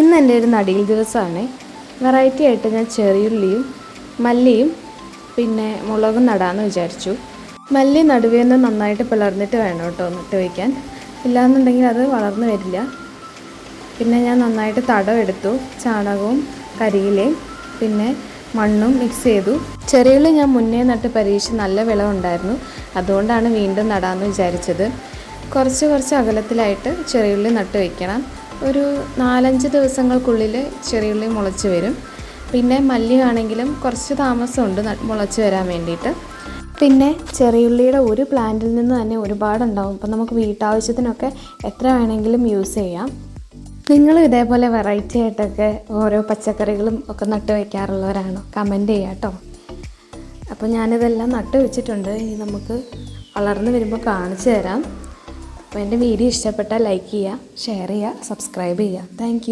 ഇന്ന് എന്റെ ഒരു നടിയിൽ ദിവസമാണ്. വെറൈറ്റി ആയിട്ട് ഞാൻ ചെറിയുള്ളിയും മല്ലിയും പിന്നെ മുളകും നടാമെന്ന് വിചാരിച്ചു. മല്ലി നടുവിൽ നിന്ന് നന്നായിട്ട് പിളർന്നിട്ട് വേണം കേട്ടോ നട്ട് വയ്ക്കാൻ ഇല്ലാന്നുണ്ടെങ്കിൽ അത് വളർന്നു വരില്ല. പിന്നെ ഞാൻ നന്നായിട്ട് തടം എടുത്തു. ചാണകവും കരിയിലയും പിന്നെ മണ്ണും മിക്സ് ചെയ്തു. ചെറിയുള്ളി ഞാൻ മുന്നേ നട്ട് പരീക്ഷിച്ച് നല്ല വിളവുണ്ടായിരുന്നു അതുകൊണ്ടാണ് വീണ്ടും നടാമെന്ന് വിചാരിച്ചത്. കുറച്ച് കുറച്ച് അകലത്തിലായിട്ട് ചെറിയുള്ളി നട്ട് വയ്ക്കണം ഒരു നാലഞ്ച് ദിവസങ്ങൾക്കുള്ളിൽ ചെറിയുള്ളി മുളച്ച് വരും. പിന്നെ മല്ലിയാണെങ്കിലും കുറച്ച് താമസമുണ്ട് മുളച്ച് വരാൻ വേണ്ടിയിട്ട്. പിന്നെ ചെറിയുള്ളിയുടെ ഒരു പ്ലാന്റിൽ നിന്ന് തന്നെ ഒരുപാടുണ്ടാവും. അപ്പം നമുക്ക് വീട്ടാവശ്യത്തിനൊക്കെ എത്ര വേണമെങ്കിലും യൂസ് ചെയ്യാം. നിങ്ങൾ ഇതേപോലെ വെറൈറ്റി ആയിട്ടൊക്കെ ഓരോ പച്ചക്കറികളും ഒക്കെ നട്ട് വയ്ക്കാറുള്ളവരാണോ കമന്റ് ചെയ്യാം കേട്ടോ. അപ്പോൾ ഞാനിതെല്ലാം നട്ട് വെച്ചിട്ടുണ്ട്. ഇനി നമുക്ക് വളർന്നു വരുമ്പോൾ കാണിച്ചു തരാം. അപ്പോൾ എന്റെ വീഡിയോ ഇഷ്ടപ്പെട്ടാൽ ലൈക്ക് ചെയ്യുക ഷെയർ ചെയ്യുക സബ്സ്ക്രൈബ് ചെയ്യുക. താങ്ക്